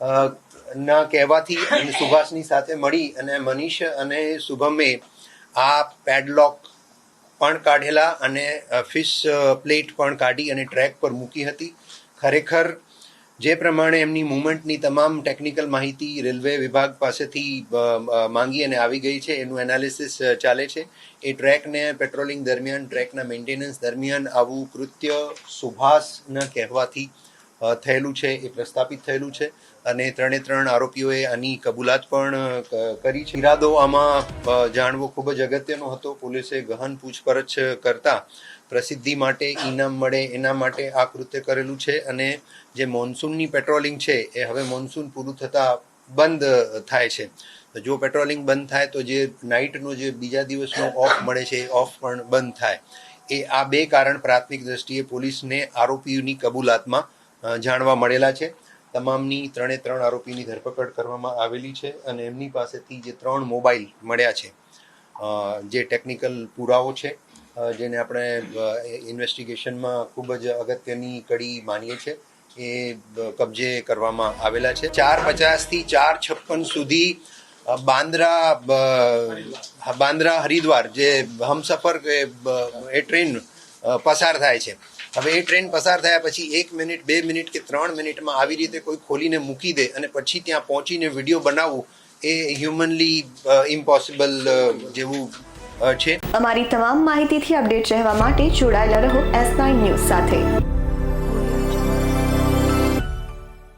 ના કહેવાથી અને સુભાષની સાથે મળી અને મનીષ અને શુભમે આ પેડલોક પણ કાઢેલા અને ફિશ પ્લેટ પણ કાઢી અને ટ્રેક પર મૂકી હતી. ખરેખર જે પ્રમાણે એમની મુવમેન્ટની તમામ ટેકનિકલ માહિતી રેલવે વિભાગ પાસેથી માંગી અને આવી ગઈ છે. એનું એનાલિસિસ ચાલે છે. એ ટ્રેકને પેટ્રોલિંગ દરમિયાન ટ્રેકના મેન્ટેનન્સ દરમિયાન આવું કૃત્ય સુભાષના કહેવાથી થયેલું છે, એ પ્રસ્થાપિત થયેલું છે અને ત્રણે ત્રણ આરોપીઓએ આની કબૂલાત પણ કરી છે. ઈરાદો આમાં જાણવો ખૂબ જ અગત્યનો હતો. પોલીસે ગહન પૂછપરછ કરતા પ્રસિદ્ધિ માટે ઇનામ મળે એના માટે આ કૃત્ય કરેલું છે અને જે મોન્સૂનની પેટ્રોલિંગ છે, એ હવે મોન્સૂન પૂરું થતાં બંધ થાય છે. જો પેટ્રોલિંગ બંધ થાય તો જે નાઇટનો જે બીજા દિવસનો ઓફ મળે છે, એ ઓફ પણ બંધ થાય. એ આ બે કારણ પ્રાથમિક દ્રષ્ટિએ પોલીસને આરોપીઓની કબૂલાતમાં જાણવા મળેલા છે. તમામની ત્રણે ત્રણ આરોપીની ધરપકડ કરવામાં આવેલી છે અને એમની પાસેથી જે ત્રણ મોબાઈલ મળ્યા છે જે ટેકનિકલ પુરાવો છે જેને આપણે ઇન્વેસ્ટિગેશનમાં ખૂબ જ અગત્યની કડી માનીએ છીએ, એ કબજે કરવામાં આવેલા છે. ચાર પચાસથી ચાર છપ્પન સુધી બાંદ્રા બાંદ્રા હરિદ્વાર, જે હમસફર એ ટ્રેન પસાર થાય છે. હવે એ ટ્રેન પસાર થયા પછી એક મિનિટ, બે મિનિટ કે ત્રણ મિનિટમાં આવી રીતે કોઈ ખોલીને મૂકી દે અને પછી ત્યાં પહોંચીને વીડિયો બનાવવું એ હ્યુમનલી ઇમ્પોસિબલ જેવું છે. અમારી તમામ માહિતીથી અપડેટ રહેવા માટે જોડાયેલા રહો એસ નાઇન ન્યૂઝ સાથે.